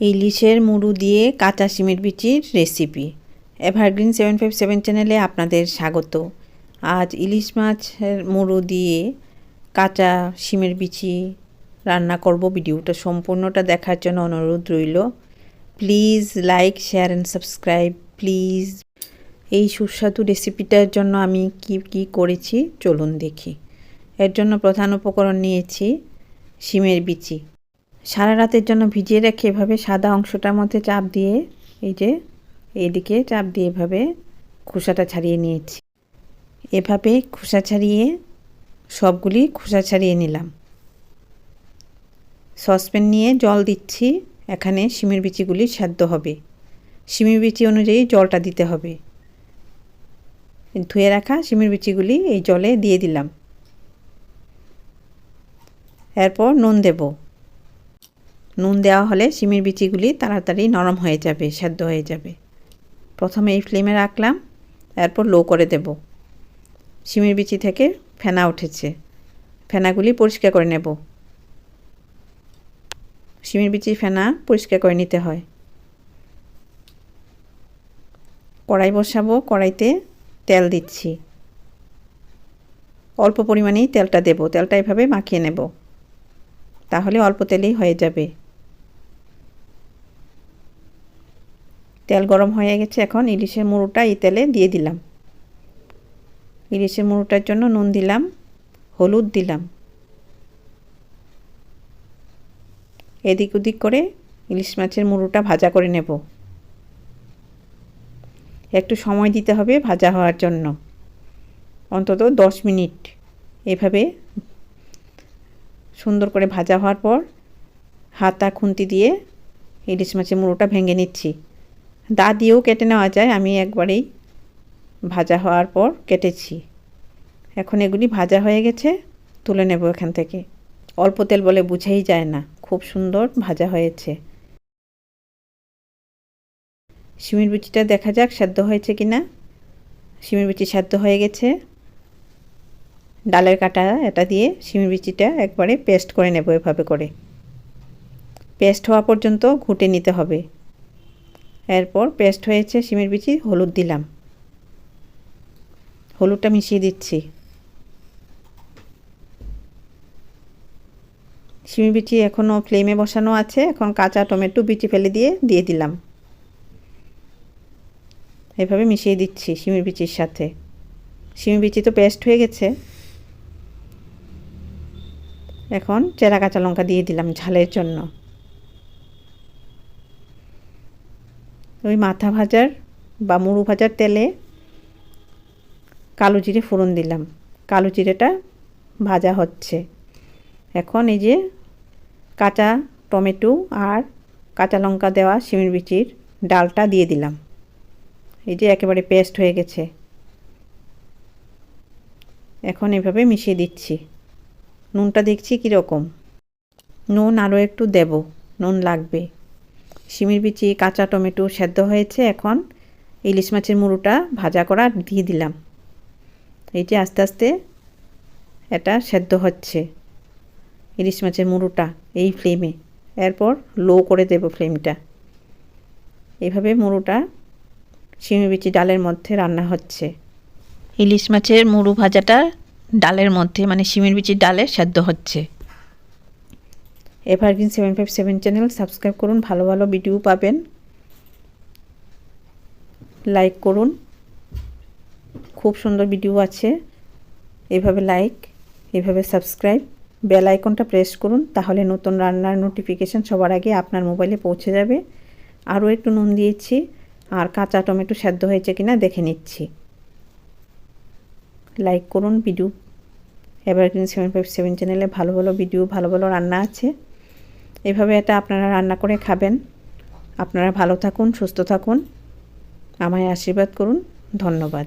ইলিশের মুড়ু দিয়ে কাঁচা শিমের বিচির recipe evergreen seven five seven চ্যানেলে আপনাদের স্বাগত। আজ ইলিশ মাছের মুড়ু দিয়ে কাঁচা শিমের বিচি রান্না করব ভিডিওটা সম্পূর্ণটা দেখার জন্য অনুরোধ রইল। Please like share and subscribe please এই সুস্বাদু রেসিপিটার জন্য আমি কি কি করেছি চলুন দেখি। এর জন্য প্রধান উপকরণ নিয়েছি শিমের বিচি। সারা রাতের জন্য ভিজিয়ে রেখে এভাবে সাদা অংশটার মধ্যে চাপ দিয়ে, এই যে, এইদিকে চাপ দিয়ে এভাবে খোসাটা ছাড়িয়ে নিয়েছি। এভাবে খোসা ছাড়িয়ে, সবগুলি খোসা ছাড়িয়ে নিলাম। সসপ্যান নিয়ে জল দিচ্ছি। এখানে শিমের বিচিগুলি সেদ্ধ হবে। শিমের বিচি অনুযায়ী জলটা দিতে হবে। ধুয়ে রাখা শিমের বিচিগুলি এই জলে দিয়ে দিলাম। এরপর নুন দেব। নুন দেওয়া হলে শিমের বিচিগুলি তাড়াতাড়ি নরম হয়ে যাবে, সেদ্ধ হয়ে যাবে। প্রথমে এই ফ্লেমে রাখলাম, এরপর লো করে দেব। শিমের বিচি থেকে ফেনা উঠেছে। ফেনাগুলি পরিষ্কার করে নেব। শিমের বিচি ফেনা পরিষ্কার করে নিতে হয়। কড়াই বসাবো, কড়াইতে তেল দিচ্ছি। অল্প পরিমাণেই তেলটা দেব, তেলটা এভাবে মাখিয়ে নেব। তাহলে অল্প তেলেই হয়ে যাবে। তেল গরম হয়ে গেছে, এখন ইলিশের মুড়োটা এই তেলে দিয়ে দিলাম। ইলিশের মুড়োটার জন্য নুন দিলাম, হলুদ দিলাম। এদিক ওদিক করে ইলিশ মাছের মুড়োটা ভাজা করে নেব। একটু সময় দিতে হবে ভাজা হওয়ার জন্য। অন্তত দশ মিনিট এভাবে সুন্দর করে ভাজা হওয়ার পর হাতা খুন্তি দিয়ে ইলিশ মাছের মুড়োটা ভেঙে নিচ্ছি। দা দিয়েও কেটে নেওয়া যায়। আমি একবারেই ভাজা হওয়ার পর কেটেছি। এখন এগুলি ভাজা হয়ে গেছে, তুলে নেব এখান থেকে। অল্প তেল বলে বুঝেই যায় না, খুব সুন্দর ভাজা হয়েছে। শিমের বিচিটা দেখা যাক সেদ্ধ হয়েছে কি না শিমের বিচি সেদ্ধ হয়ে গেছে। ডালের কাটা এটা দিয়ে শিমের বিচিটা একবারে পেস্ট করে নেব এভাবে করে। পেস্ট হওয়া পর্যন্ত ঘুটে নিতে হবে। এরপর পেস্ট হয়েছে শিমের বিচি, হলুদ দিলাম। হলুদটা মিশিয়ে দিচ্ছি। শিমের বিচি এখনও ফ্লেমে বসানো আছে, এখন কাঁচা টমেটো বিচি ফেলে দিয়ে দিয়ে দিলাম। এভাবে মিশিয়ে দিচ্ছি শিমের বিচির সাথে। শিমের বিচি তো পেস্ট হয়ে গেছে। এখন চেরা কাঁচা লঙ্কা দিয়ে দিলাম ঝালের জন্য। ওই মাথা ভাজার বা মুড়ু ভাজার তেলে কালো জিরে ফোড়ন দিলাম। কালো জিরেটা ভাজা হচ্ছে। এখন এই যে কাঁচা টমেটো আর কাঁচা লঙ্কা দেওয়া শিমের বিচির ডালটা দিয়ে দিলাম। এই যে একেবারে পেস্ট হয়ে গেছে। এখন এভাবে মিশিয়ে দিচ্ছি। নুনটা দেখছি কীরকম। নুন আরও একটু দেব। নুন লাগবে। শিমির বিচি, কাঁচা টমেটো সেদ্ধ হয়েছে এখন। ইলিশ মাছের মুড়োটা ভাজা করা দিয়ে দিলাম। এই যে আস্তে আস্তে এটা সেদ্ধ হচ্ছে ইলিশ মাছের মুড়োটা এই ফ্লেমে। এরপর লো করে দেব ফ্লেমটা। এভাবে মুড়োটা শিমি বিচি ডালের মধ্যে রান্না হচ্ছে। ইলিশ মাছের মুড়ো ভাজাটা ডালের মধ্যে মানে শিমের বিচির ডালে সেদ্ধ হচ্ছে। Evergreen seven five seven channel subscribe করুন, ভালো ভালো ভিডিও পাবেন। লাইক করুন। খুব সুন্দর ভিডিও আছে। এভাবে লাইক এভাবে সাবস্ক্রাইব বেল আইকনটা প্রেস করুন, তাহলে নতুন রান্নার নোটিফিকেশান সবার আগে আপনার মোবাইলে পৌঁছে যাবে। আরও একটু নুন দিয়েছি, আর কাঁচা টমেটো সেদ্ধ হয়েছে কিনা দেখে নিচ্ছি। লাইক করুন video evergreen seven five seven চ্যানেলে ভালো ভালো ভিডিও ভালো ভালো রান্না আছে। এভাবে এটা আপনারা রান্না করে খাবেন। আপনারা ভালো থাকুন, সুস্থ থাকুন। আমায় আশীর্বাদ করুন। ধন্যবাদ।